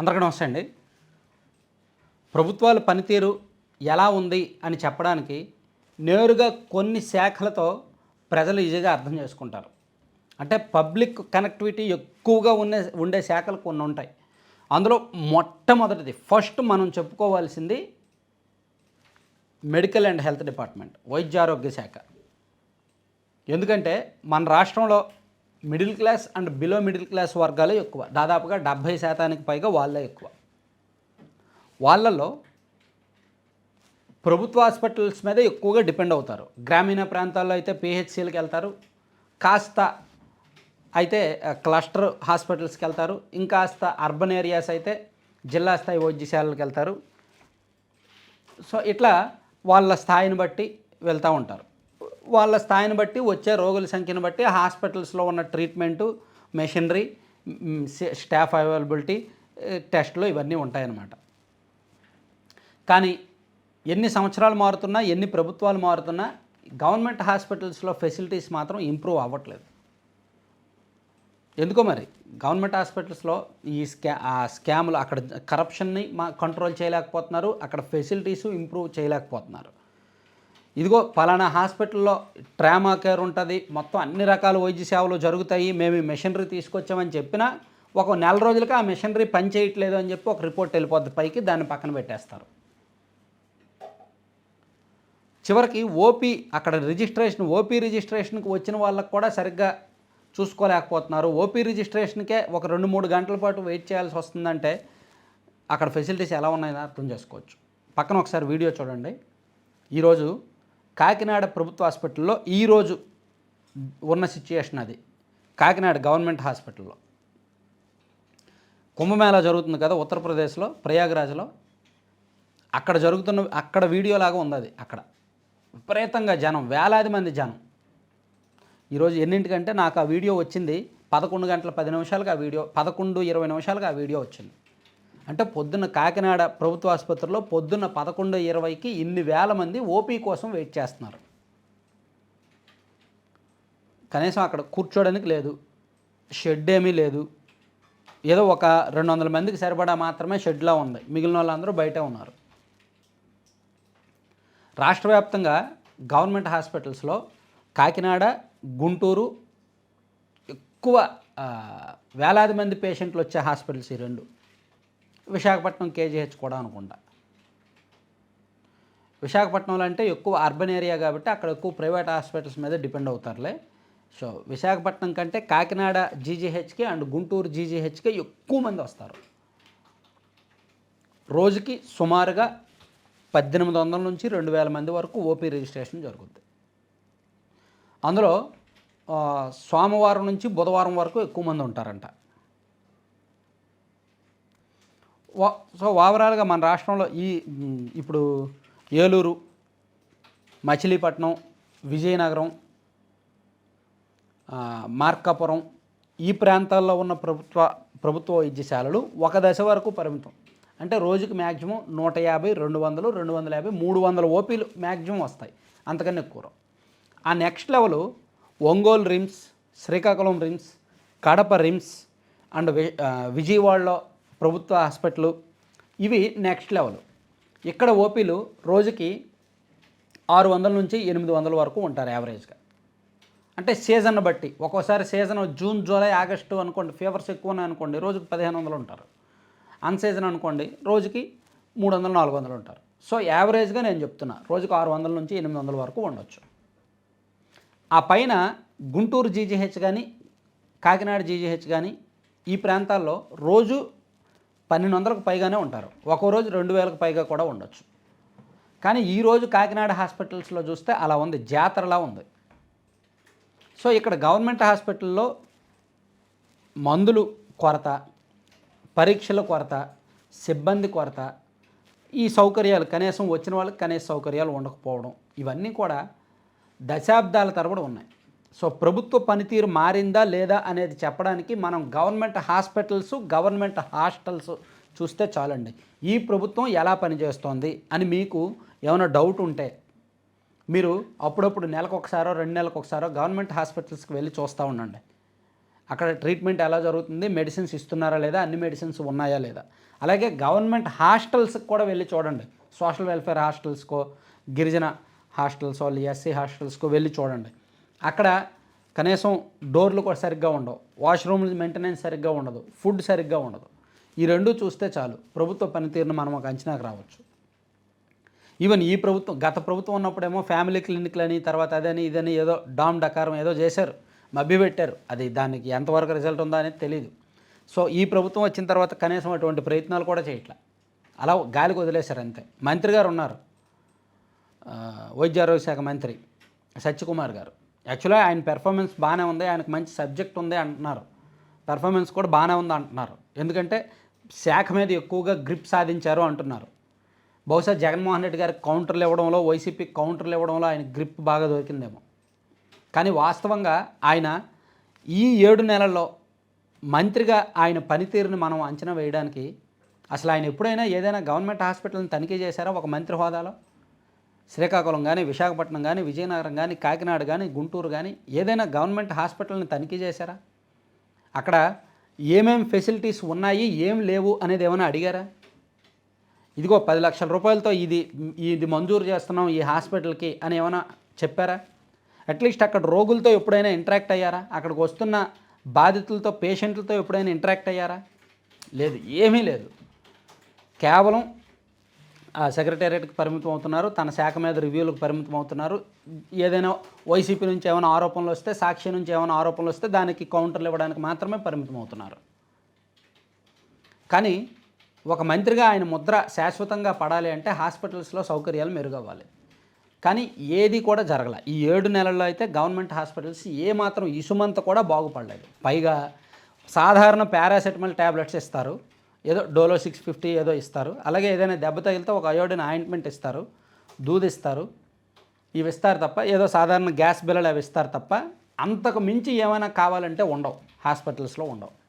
అందరికీ నమస్తే అండి. ప్రభుత్వాల పనితీరు ఎలా ఉంది అని చెప్పడానికి నేరుగా కొన్ని శాఖలతో ప్రజలు ఈజీగా అర్థం చేసుకుంటారు. అంటే పబ్లిక్ కనెక్టివిటీ ఎక్కువగా ఉండే ఉండే శాఖలు కొన్ని ఉంటాయి. అందులో మొట్టమొదటిది ఫస్ట్ మనం చెప్పుకోవాల్సింది మెడికల్ అండ్ హెల్త్ డిపార్ట్మెంట్ వైద్య ఆరోగ్య శాఖ. ఎందుకంటే మన రాష్ట్రంలో middle class and below middle class వర్గాలే ఎక్కువ. దాదాపుగా డెబ్భై శాతానికి పైగా వాళ్ళే ఎక్కువ. వాళ్ళలో ప్రభుత్వ హాస్పిటల్స్ మీద ఎక్కువగా డిపెండ్ అవుతారు. గ్రామీణ ప్రాంతాల్లో అయితే పిహెచ్సిలకు వెళ్తారు. కాస్త అయితే క్లస్టర్ హాస్పిటల్స్కి వెళ్తారు. ఇంకాస్త అర్బన్ ఏరియాస్ అయితే జిల్లా స్థాయి వైద్యశాలలకు వెళ్తారు. సో ఇట్లా వాళ్ళ స్థాయిని బట్టి వెళ్తూ ఉంటారు. వాళ్ళ స్థాయిని బట్టి వచ్చే రోగుల సంఖ్యను బట్టి హాస్పిటల్స్లో ఉన్న ట్రీట్మెంటు మెషినరీ స్టాఫ్ అవైలబిలిటీ టెస్ట్లు ఇవన్నీ ఉంటాయన్నమాట. కానీ ఎన్ని సంవత్సరాలు మారుతున్నా ఎన్ని ప్రభుత్వాలు మారుతున్నా గవర్నమెంట్ హాస్పిటల్స్లో ఫెసిలిటీస్ మాత్రం ఇంప్రూవ్ అవ్వట్లేదు. ఎందుకో మరి? గవర్నమెంట్ హాస్పిటల్స్లో ఈ స్కా ఆ స్కాములు అక్కడ కరప్షన్ని మా కంట్రోల్ చేయలేకపోతున్నారు అక్కడ ఫెసిలిటీస్ ఇంప్రూవ్ చేయలేకపోతున్నారు. ఇదిగో పలానా హాస్పిటల్లో ట్రామా కేర్ ఉంటుంది మొత్తం అన్ని రకాల వైద్య సేవలు జరుగుతాయి మేము ఈ మెషినరీ తీసుకొచ్చామని చెప్పినా ఒక నెల రోజులకి ఆ మెషినరీ పని చేయట్లేదు అని చెప్పి ఒక రిపోర్ట్ వెళ్ళిపోద్ది పైకి దాన్ని పక్కన పెట్టేస్తారు. చివరికి ఓపీ అక్కడ రిజిస్ట్రేషన్ ఓపీ రిజిస్ట్రేషన్కి వచ్చిన వాళ్ళకు కూడా సరిగ్గా చూసుకోలేకపోతున్నారు. ఓపీ రిజిస్ట్రేషన్కే ఒక రెండు మూడు గంటల పాటు వెయిట్ చేయాల్సి వస్తుందంటే అక్కడ ఫెసిలిటీస్ ఎలా ఉన్నాయని అర్థం చేసుకోవచ్చు. పక్కన ఒకసారి వీడియో చూడండి. ఈరోజు కాకినాడ ప్రభుత్వ హాస్పిటల్లో ఈరోజు ఉన్న సిచ్యుయేషన్ అది. కాకినాడ గవర్నమెంట్ హాస్పిటల్లో. కుంభమేళా జరుగుతుంది కదా ఉత్తరప్రదేశ్లో ప్రయాగరాజ్లో. అక్కడ జరుగుతున్న అక్కడ వీడియో లాగా ఉంది అది అక్కడ. విపరీతంగా జనం వేలాది మంది జనం. ఈరోజు ఎన్నింటికంటే నాకు ఆ వీడియో వచ్చింది. పదకొండు గంటల పది నిమిషాలకు ఆ వీడియో పదకొండు ఇరవై నిమిషాలకు ఆ వీడియో వచ్చింది. అంటే పొద్దున్న కాకినాడ ప్రభుత్వ ఆసుపత్రిలో పొద్దున్న పదకొండు ఇరవైకి ఇన్ని వేల మంది ఓపీ కోసం వెయిట్ చేస్తున్నారు. కనీసం అక్కడ కూర్చోడానికి లేదు. షెడ్ ఏమీ లేదు. ఏదో ఒక రెండు వందల మందికి సరిపడా మాత్రమే షెడ్లా ఉంది. మిగిలిన వాళ్ళందరూ బయటే ఉన్నారు. రాష్ట్ర వ్యాప్తంగా గవర్నమెంట్ హాస్పిటల్స్లో కాకినాడ గుంటూరు ఎక్కువ వేలాది మంది పేషెంట్లు వచ్చే హాస్పిటల్స్ ఈ రెండు. విశాఖపట్నం కేజీహెచ్ కూడా అనుకుంటా. విశాఖపట్నంలో అంటే ఎక్కువ అర్బన్ ఏరియా కాబట్టి అక్కడ ఎక్కువ ప్రైవేట్ హాస్పిటల్స్ మీద డిపెండ్ అవుతారులే. సో విశాఖపట్నం కంటే కాకినాడ జీజీహెచ్కి అండ్ గుంటూరు జీజీహెచ్కి ఎక్కువ మంది వస్తారు. రోజుకి సుమారుగా పద్దెనిమిది వందల నుంచి రెండు వేల మంది వరకు ఓపీ రిజిస్ట్రేషన్ జరుగుద్ది. అందులో సోమవారం నుంచి బుధవారం వరకు ఎక్కువ మంది ఉంటారంట. సో ఓవరాల్గా మన రాష్ట్రంలో ఈ ఇప్పుడు ఏలూరు మచిలీపట్నం విజయనగరం మార్కాపురం ఈ ప్రాంతాల్లో ఉన్న ప్రభుత్వ ప్రభుత్వ వైద్యశాలలు ఒక దశ వరకు పరిమితం. అంటే రోజుకి మ్యాక్సిమం నూట యాభై రెండు వందలు రెండు వందల యాభై మూడు వందల ఓపీలు మ్యాక్సిమం వస్తాయి. అంతకన్నా ఎక్కువ ఆ next level Ongole RIMS Srikakulam RIMS Kadapa RIMS and విజయవాడలో ప్రభుత్వ హాస్పిటల్ ఇవి నెక్స్ట్ లెవెల్. ఇక్కడ ఓపీలు రోజుకి ఆరు వందల నుంచి ఎనిమిది వందల వరకు ఉంటారు యావరేజ్గా. అంటే సీజన్ బట్టి ఒక్కోసారి సీజన్ జూన్ జూలై ఆగస్టు అనుకోండి ఫీవర్స్ ఎక్కువ అనుకోండి రోజుకి పదిహేను వందలు ఉంటారు. అన్ సీజన్ అనుకోండి రోజుకి మూడు వందలు నాలుగు వందలు ఉంటారు. సో యావరేజ్గా నేను చెప్తున్నా రోజుకి ఆరు వందల నుంచి ఎనిమిది వందల వరకు ఉండొచ్చు. ఆ పైన గుంటూరు జీజీహెచ్ కానీ కాకినాడ జీజీహెచ్ కానీ ఈ ప్రాంతాల్లో రోజు పన్నెండు వందలకు పైగానే ఉంటారు. ఒక్కో రోజు రెండు వేలకు పైగా కూడా ఉండొచ్చు. కానీ ఈరోజు కాకినాడ హాస్పిటల్స్లో చూస్తే అలా ఉంది. జాతరలా ఉంది. సో ఇక్కడ గవర్నమెంట్ హాస్పిటల్లో మందులు కొరత పరీక్షల కొరత సిబ్బంది కొరత ఈ సౌకర్యాలు కనీసం వచ్చిన వాళ్ళకి కనీస సౌకర్యాలు ఉండకపోవడం ఇవన్నీ కూడా దశాబ్దాల తరబడి ఉన్నాయి. సో ప్రభుత్వ పనితీరు మారిందా లేదా అనేది చెప్పడానికి మనం గవర్నమెంట్ హాస్పిటల్స్ గవర్నమెంట్ హాస్టల్స్ చూస్తే చాలండి. ఈ ప్రభుత్వం ఎలా పనిచేస్తోంది అని మీకు ఏమైనా డౌట్ ఉంటే మీరు అప్పుడప్పుడు నెలకు ఒకసారో రెండు నెలలకు ఒకసారో గవర్నమెంట్ హాస్పిటల్స్కి వెళ్ళి చూస్తూ ఉండండి. అక్కడ ట్రీట్మెంట్ ఎలా జరుగుతుంది మెడిసిన్స్ ఇస్తున్నారా లేదా అన్ని మెడిసిన్స్ ఉన్నాయా లేదా. అలాగే గవర్నమెంట్ హాస్టల్స్కి కూడా వెళ్ళి చూడండి. సోషల్ వెల్ఫేర్ హాస్టల్స్కో గిరిజన హాస్టల్స్ వాళ్ళు ఎస్సీ హాస్టల్స్కో వెళ్ళి చూడండి. అక్కడ కనీసం డోర్లు కూడా సరిగ్గా ఉండవు. వాష్రూమ్ మెయింటెనెన్స్ సరిగ్గా ఉండదు. ఫుడ్ సరిగ్గా ఉండదు. ఈ రెండు చూస్తే చాలు. ప్రభుత్వ పనితీరును మనం ఒక అంచనాకు రావచ్చు. ఈవెన్ ఈ ప్రభుత్వం గత ప్రభుత్వం ఉన్నప్పుడేమో ఫ్యామిలీ క్లినిక్లని తర్వాత అదని ఇదని ఏదో డామ్ డకారం ఏదో చేశారు. మభ్యపెట్టారు అది దానికి ఎంతవరకు రిజల్ట్ ఉందో అనేది తెలియదు సో ఈ ప్రభుత్వం వచ్చిన తర్వాత కనీసం అటువంటి ప్రయత్నాలు కూడా చేయట్లే. అలా గాలికి వదిలేశారు అంతే. మంత్రి గారు ఉన్నారు. వైద్య ఆరోగ్య శాఖ మంత్రి సత్యకుమార్ గారు. యాక్చువల్గా ఆయన పెర్ఫార్మెన్స్ బాగానే ఉంది ఆయనకు మంచి సబ్జెక్ట్ ఉంది అంటున్నారు. పెర్ఫార్మెన్స్ కూడా బాగానే ఉంది అంటున్నారు. ఎందుకంటే శాఖ మీద ఎక్కువగా గ్రిప్ సాధించారు అంటున్నారు. బహుశా జగన్మోహన్ రెడ్డి గారికి కౌంటర్లు ఇవ్వడంలో వైసీపీ కౌంటర్లు ఇవ్వడంలో ఆయన గ్రిప్ బాగా దొరికిందేమో. కానీ వాస్తవంగా ఆయన ఈ ఏడు నెలల్లో మంత్రిగా ఆయన పనితీరుని మనం అంచనా వేయడానికి అసలు ఆయన ఎప్పుడైనా ఏదైనా గవర్నమెంట్ హాస్పిటల్ని తనిఖీ చేశారా ఒక మంత్రి హోదాలో? శ్రీకాకుళం కానీ విశాఖపట్నం కానీ విజయనగరం కానీ కాకినాడ కానీ గుంటూరు కానీ ఏదైనా గవర్నమెంట్ హాస్పిటల్ని తనిఖీ చేశారా? అక్కడ ఏమేం ఫెసిలిటీస్ ఉన్నాయి ఏం లేవు అనేది ఏమైనా అడిగారా? ఇదిగో పది లక్షల రూపాయలతో ఇది ఇది మంజూరు చేస్తున్నాం ఈ హాస్పిటల్కి అని ఏమైనా చెప్పారా? అట్లీస్ట్ అక్కడ రోగులతో ఎప్పుడైనా ఇంటరాక్ట్ అయ్యారా? అక్కడికి వస్తున్న బాధితులతో పేషెంట్లతో ఎప్పుడైనా ఇంటరాక్ట్ అయ్యారా? లేదు ఏమీ లేదు. కేవలం సెక్రటేరియట్కి పరిమితం అవుతున్నారు తన శాఖ మీద రివ్యూలకు పరిమితం అవుతున్నారు ఏదైనా వైసీపీ నుంచి ఏమైనా ఆరోపణలు వస్తే సాక్షి నుంచి ఏమైనా ఆరోపణలు వస్తే దానికి కౌంటర్లు ఇవ్వడానికి మాత్రమే పరిమితం అవుతున్నారు కానీ ఒక మంత్రిగా ఆయన ముద్ర శాశ్వతంగా పడాలి అంటే హాస్పిటల్స్లో సౌకర్యాలు మెరుగవ్వాలి. కానీ ఏది కూడా జరగల. ఈ ఏడు నెలల్లో అయితే గవర్నమెంట్ హాస్పిటల్స్ ఏ మాత్రం ఇసుమంత కూడా బాగుపడలేదు. పైగా సాధారణ పారాసెటమాల్ ట్యాబ్లెట్స్ ఇస్తారు. ఏదో డోలో సిక్స్ ఫిఫ్టీ ఏదో ఇస్తారు. అలాగే ఏదైనా దెబ్బ తగిలితే ఒక అయోడిన్ ఆయింట్మెంట్ ఇస్తారు. దూది ఇస్తారు. ఇవి ఇస్తారు తప్ప ఏదో సాధారణ గ్యాస్ బిల్లలు అవి ఇస్తారు తప్ప అంతకు మించి ఏమైనా కావాలంటే ఉండవు. హాస్పిటల్స్లో ఉండవు.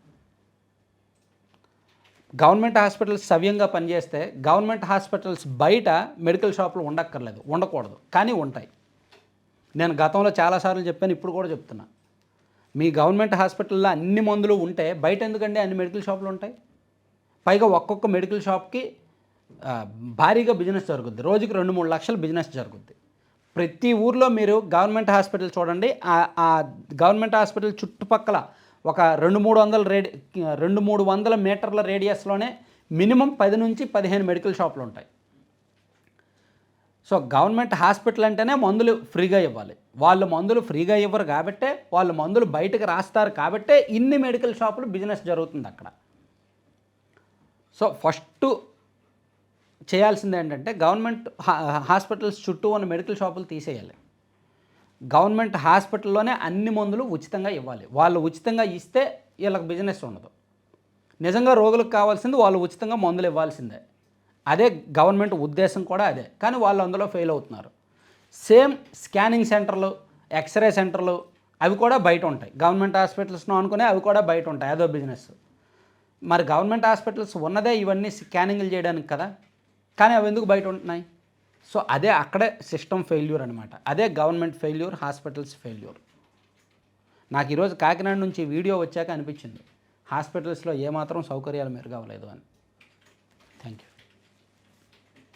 గవర్నమెంట్ హాస్పిటల్స్ సవ్యంగా పనిచేస్తే గవర్నమెంట్ హాస్పిటల్స్ బయట మెడికల్ షాపులు ఉండక్కర్లేదు. ఉండకూడదు. కానీ ఉంటాయి. నేను గతంలో చాలాసార్లు చెప్పాను ఇప్పుడు కూడా చెప్తున్నా. మీ గవర్నమెంట్ హాస్పిటల్లో అన్ని మందులు ఉంటే బయట ఎందుకండి అన్ని మెడికల్ షాపులు ఉంటాయి? పైగా ఒక్కొక్క మెడికల్ షాప్కి భారీగా బిజినెస్ జరుగుద్ది. రోజుకి రెండు మూడు లక్షల బిజినెస్ జరుగుద్ది. ప్రతి ఊర్లో మీరు గవర్నమెంట్ హాస్పిటల్ చూడండి. ఆ- ఆ గవర్నమెంట్ హాస్పిటల్ చుట్టుపక్కల ఒక రెండు మూడు వందల రేడి రెండు మూడు వందల మీటర్ల రేడియస్లోనే మినిమం పది నుంచి పదిహేను మెడికల్ షాపులు ఉంటాయి. సో గవర్నమెంట్ హాస్పిటల్ అంటేనే మందులు ఫ్రీగా ఇవ్వాలి. వాళ్ళు మందులు ఫ్రీగా ఇవ్వరు కాబట్టే వాళ్ళు మందులు బయటకు రాస్తారు కాబట్టే ఇన్ని మెడికల్ షాపులు బిజినెస్ జరుగుతుంది అక్కడ. సో ఫస్ట్ చేయాల్సింది ఏంటంటే గవర్నమెంట్ హాస్పిటల్స్ చుట్టూ ఉన్న మెడికల్ షాపులు తీసేయాలి. గవర్నమెంట్ హాస్పిటల్లోనే అన్ని మందులు ఉచితంగా ఇవ్వాలి. వాళ్ళు ఉచితంగా ఇస్తే వీళ్ళకి బిజినెస్ ఉండదు. నిజంగా రోగులకు కావాల్సింది వాళ్ళు ఉచితంగా మందులు ఇవ్వాల్సిందే. అదే గవర్నమెంట్ ఉద్దేశం కూడా అదే. కానీ వాళ్ళు అందులో ఫెయిల్ అవుతున్నారు. సేమ్ స్కానింగ్ సెంటర్లు ఎక్స్రే సెంటర్లు అవి కూడా బయట ఉంటాయి. గవర్నమెంట్ హాస్పిటల్స్ను అనుకునే అవి కూడా బయట ఉంటాయి. అదో బిజినెస్. మరి గవర్నమెంట్ హాస్పిటల్స్ ఉన్నదే ఇవన్నీ స్కానింగ్లు చేయడానికి కదా? కానీ అవి ఎందుకు బయట ఉంటున్నాయి? సో అదే అక్కడే సిస్టమ్ ఫెయిల్యూర్ అనమాట అదే గవర్నమెంట్ ఫెయిల్యూర్ హాస్పిటల్స్ ఫెయిల్యూర్. నాకు ఈరోజు కాకినాడ నుంచి వీడియో వచ్చాక అనిపించింది. హాస్పిటల్స్లో ఏమాత్రం సౌకర్యాలు మెరుగవలేదు అని. Thank you.